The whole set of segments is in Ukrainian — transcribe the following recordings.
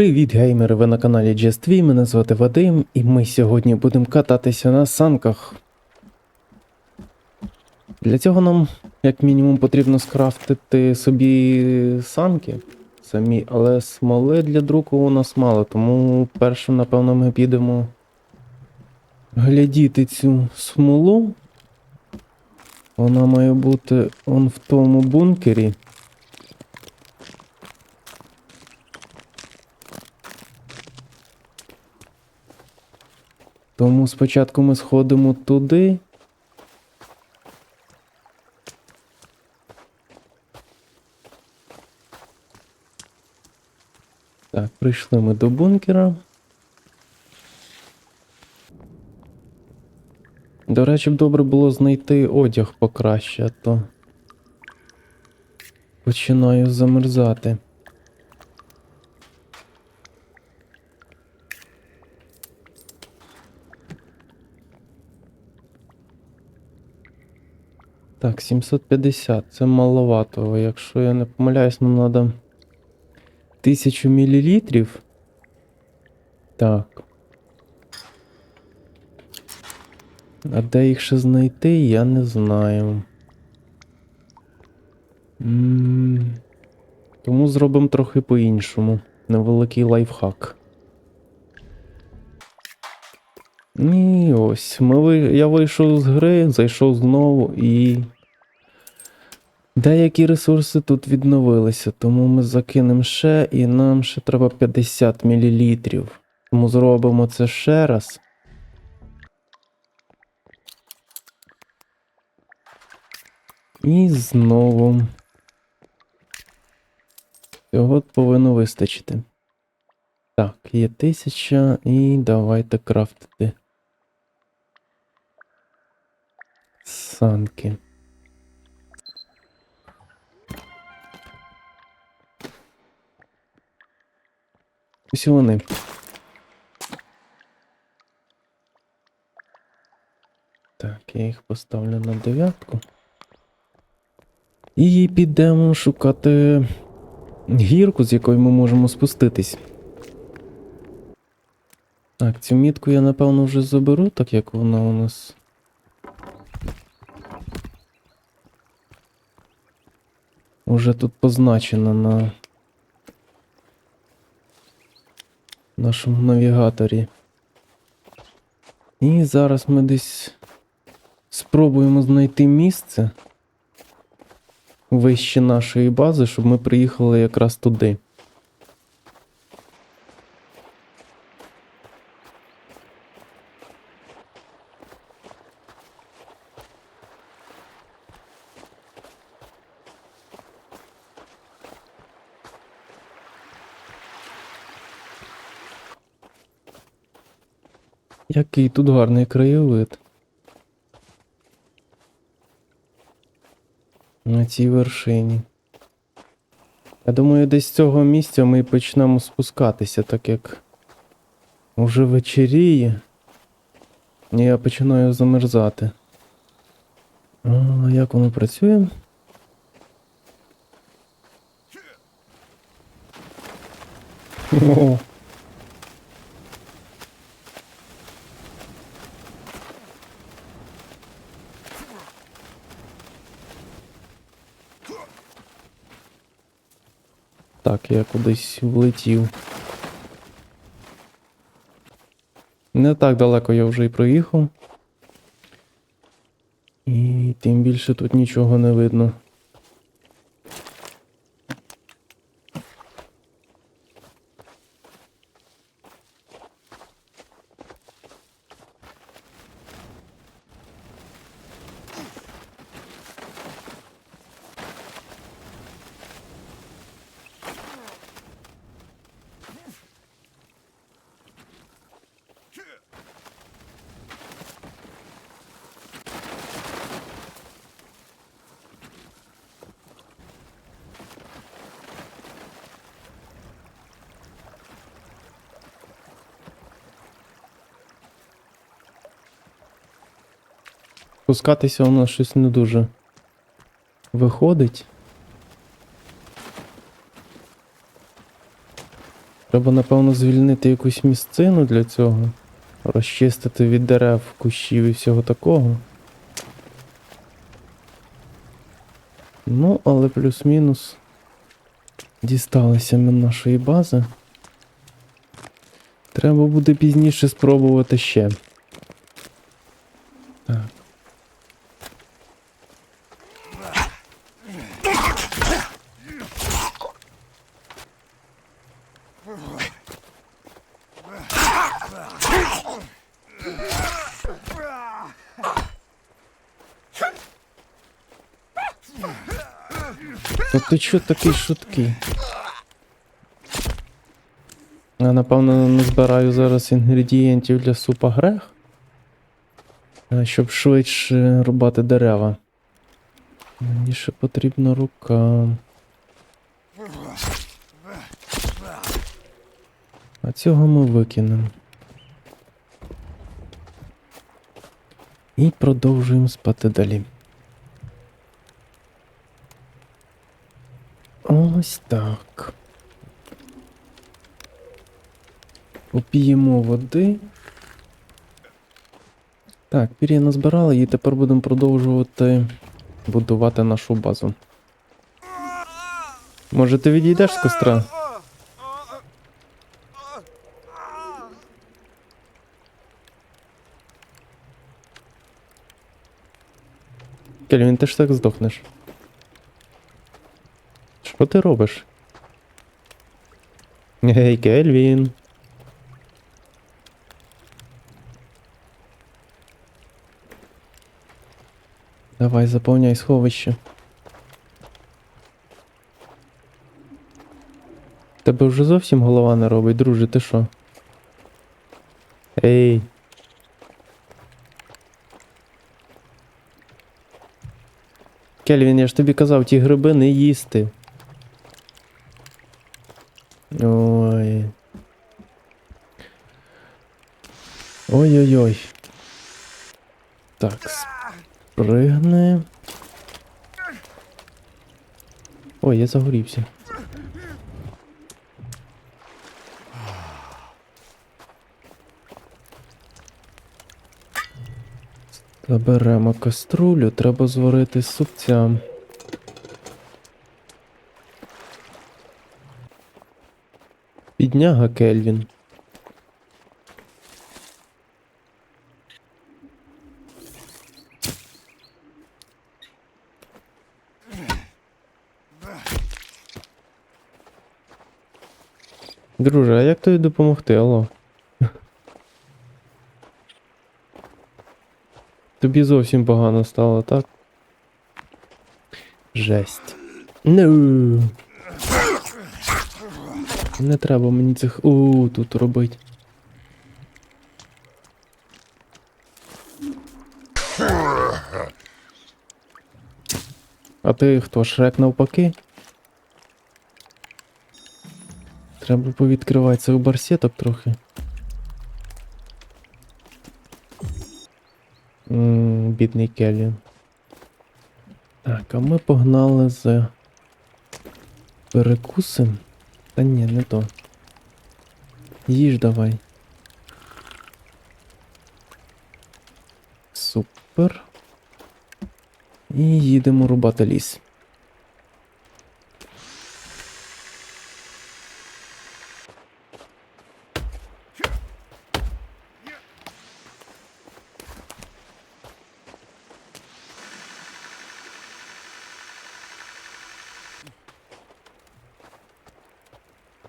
Привіт, геймери! Ви на каналі GSTV, мене звати Вадим, і ми сьогодні будемо кататися на санках. Для цього нам, як мінімум, потрібно скрафтити собі санки самі, але смоли для друку у нас мало, тому перше, напевно, ми підемо глядіти цю смолу. Вона має бути он в тому бункері. Тому спочатку ми сходимо туди. Так, прийшли ми до бункера. До речі, б добре було знайти одяг покраще, а то починаю замерзати. Так, 750, це маловато. Якщо я не помиляюсь, нам треба 1000 мл. Так. А де їх ще знайти, я не знаю. М, Тому зробимо трохи по-іншому. Невеликий лайфхак. І ось. Ми. Я вийшов з гри, зайшов знову і. Деякі ресурси тут відновилися, тому ми закинемо ще, і нам ще треба 50 мл. Тому зробимо це ще раз. І знову. Цього повинно вистачити. Так, є тисяча, і давайте крафтити. Санки. Ось і вони. Так, я їх поставлю на дев'ятку. І підемо шукати гірку, з якої ми можемо спуститись. Так, цю мітку я напевно вже заберу, так як вона у нас. Уже тут позначено на нашому навігаторі. І зараз ми десь спробуємо знайти місце вище нашої бази, щоб ми приїхали якраз туди. Який тут гарний краєвид. На цій вершині. Я думаю, десь з цього місця ми почнемо спускатися, так як вже вечеріє. І я починаю замерзати. А як воно працює? О. Так, я кудись влетів. Не так далеко я вже й проїхав. І тим більше тут нічого не видно. Спускатися у нас щось не дуже виходить. Треба, напевно, звільнити якусь місцину для цього. Розчистити від дерев, кущів і всього такого. Ну, але плюс-мінус дісталися ми нашої бази. Треба буде пізніше спробувати ще. Так. Ну ти чо такий шуткий? Я напевно не збираю зараз інгредієнтів для супа грех. е, Щоб швидше рубати дерева. Мені ще потрібна рука. А цього ми викинемо. І продовжуємо спати далі. Ось так. Поп'ємо води. Так, пір'я назбирали і тепер будемо продовжувати будувати нашу базу. Може ти відійдеш з костра? Кельвін, ти ж так здохнеш. Що ти робиш? Гей, Кельвін. Давай, заповняй сховище. Тебе вже зовсім голова не робить, друже, ти що? Ей. Кельвін, я ж тобі казав, ті гриби не їсти. Ой. Ой-ой-ой. Так, спригни. Ой, я загорівся. Заберемо каструлю, треба зварити супця. Підняга Кельвін. Друже, а як тобі допомогти, алло? Тобі зовсім погано стало, так? Жесть. Ну. Не треба мені цих у тут робити. А ти хто, шрек навпаки? Треба повідкривати цих барсеток трохи. М, бідний Келлі. Так, а ми погнали з перекусим. Та ні, не то. Їж давай. Супер. І їдемо рубати ліс.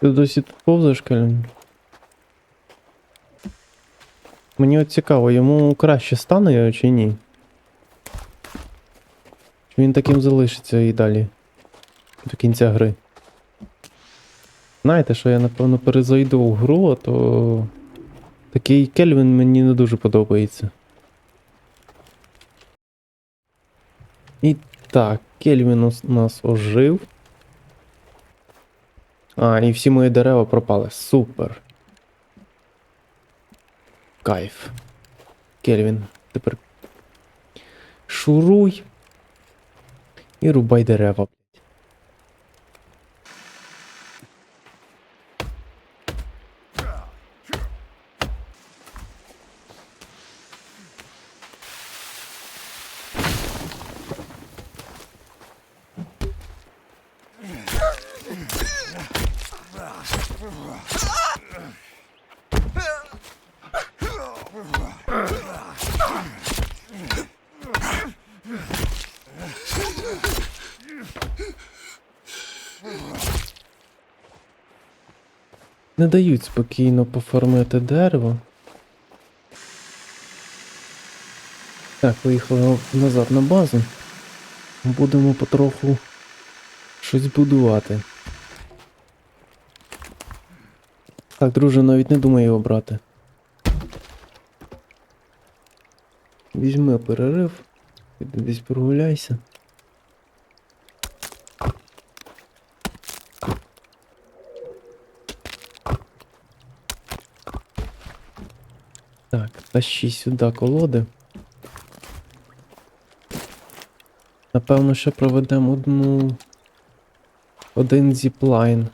Ти досі тут повзаєш, Калін? Мені от цікаво, йому краще стане чи ні? Чи він таким залишиться і далі? До кінця гри. Знаєте, що я напевно перезайду в гру, а то такий Кельвін мені не дуже подобається. І так, Кельвін у нас ожив. А, і всі мої дерева пропали. Супер. Кайф. Кельвін, тепер шуруй і рубай дерева. Не дають спокійно пофармити дерево. Так, виїхали назад на базу. Будемо потроху щось будувати. Так, друже, навіть не думай його брати. Візьми перерив, десь прогуляйся. Так, тащи сюди колоди. Напевно, ще проведемо одну. Один зіплайн.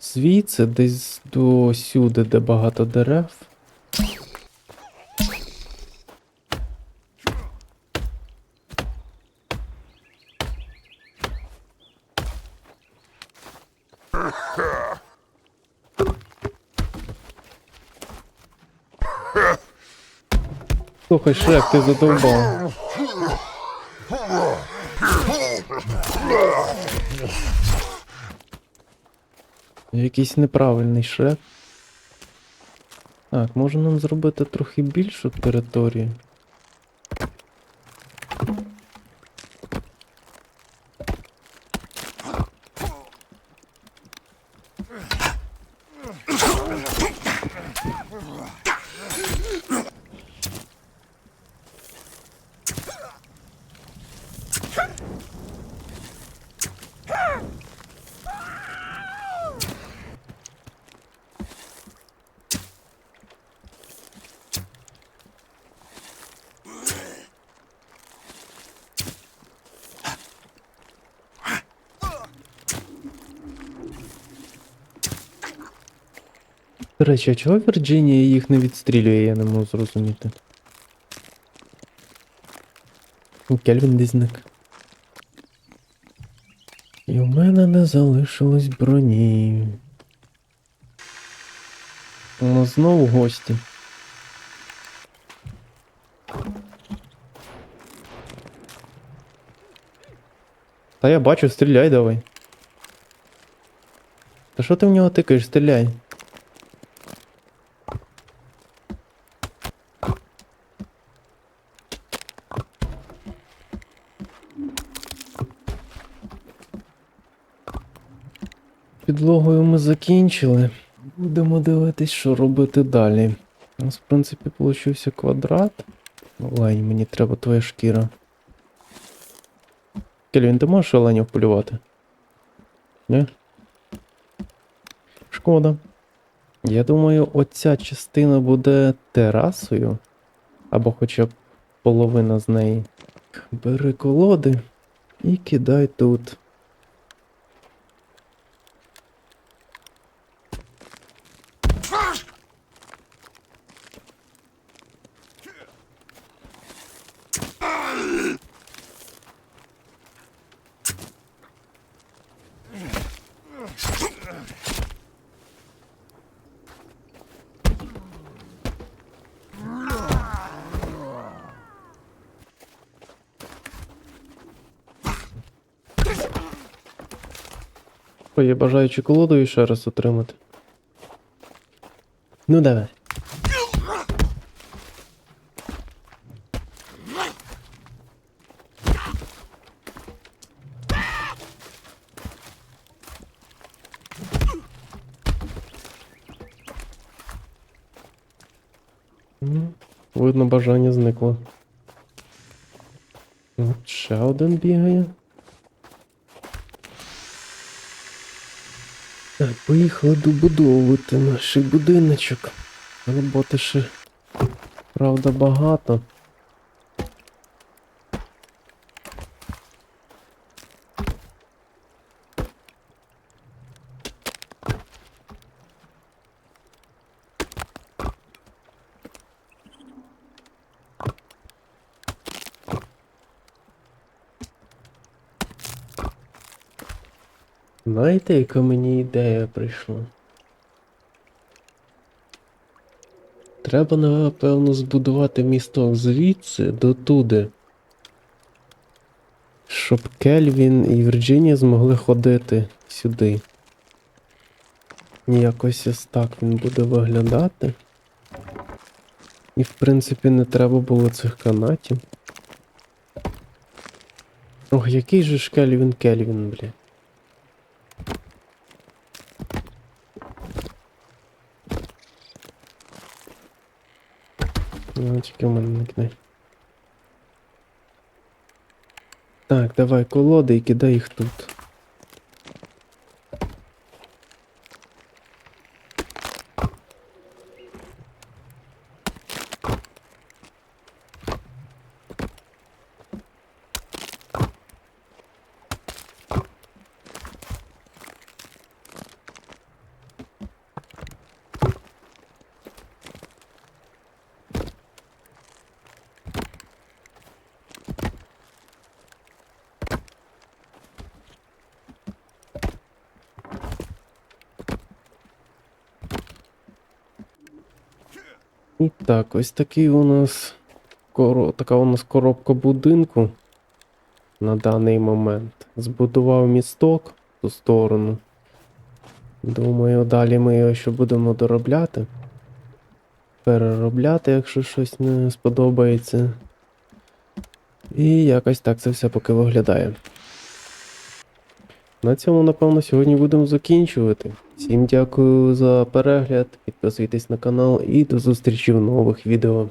Звідси десь до сюди, де багато дерев. Слухай, Шрек, ти задовбав. Якийсь неправильний шрек. Так, може нам зробити трохи більшу територію. До речі, а чого Вірджинія їх не відстрілює, я не можу зрозуміти. Ну, Кельвін десь зник. І в мене не залишилось броні. У нас знову гості. Та я бачу, стріляй давай. Та що ти в нього тикаєш, стріляй. Підлогою ми закінчили. Будемо дивитись, що робити далі. У нас, в принципі, получився квадрат. Олень, мені треба твоя шкіра. Кельвін, ти можеш оленів полювати? Ні? Шкода. Я думаю, оця частина буде терасою. Або хоча б половина з неї. Бери колоди і кидай тут. Що, є бажаючи колодою ще раз отримати. Ну давай. Видно, бажання зникло. Ще один бігає. Поїхали добудовувати наш будиночок. Роботи ще, правда, багато. Знаєте, яка мені ідея прийшла? Треба, напевно, збудувати місток звідси до туди. Щоб Кельвін і Вірджинія змогли ходити сюди. Якось ось так він буде виглядати. І в принципі не треба було цих канатів. Ох, який же ж Кельвін Кельвін, блін. Тільки в мене не. Так, давай колоди і кидай їх тут. І так, ось такий у нас така у нас коробка будинку на даний момент. Збудував місток в ту сторону. Думаю, далі ми його ще будемо доробляти. Переробляти, якщо щось не сподобається. І якось так це все поки виглядає. На цьому, напевно, сьогодні будемо закінчувати. Всім дякую за перегляд, підписуйтесь на канал і до зустрічі в нових відео.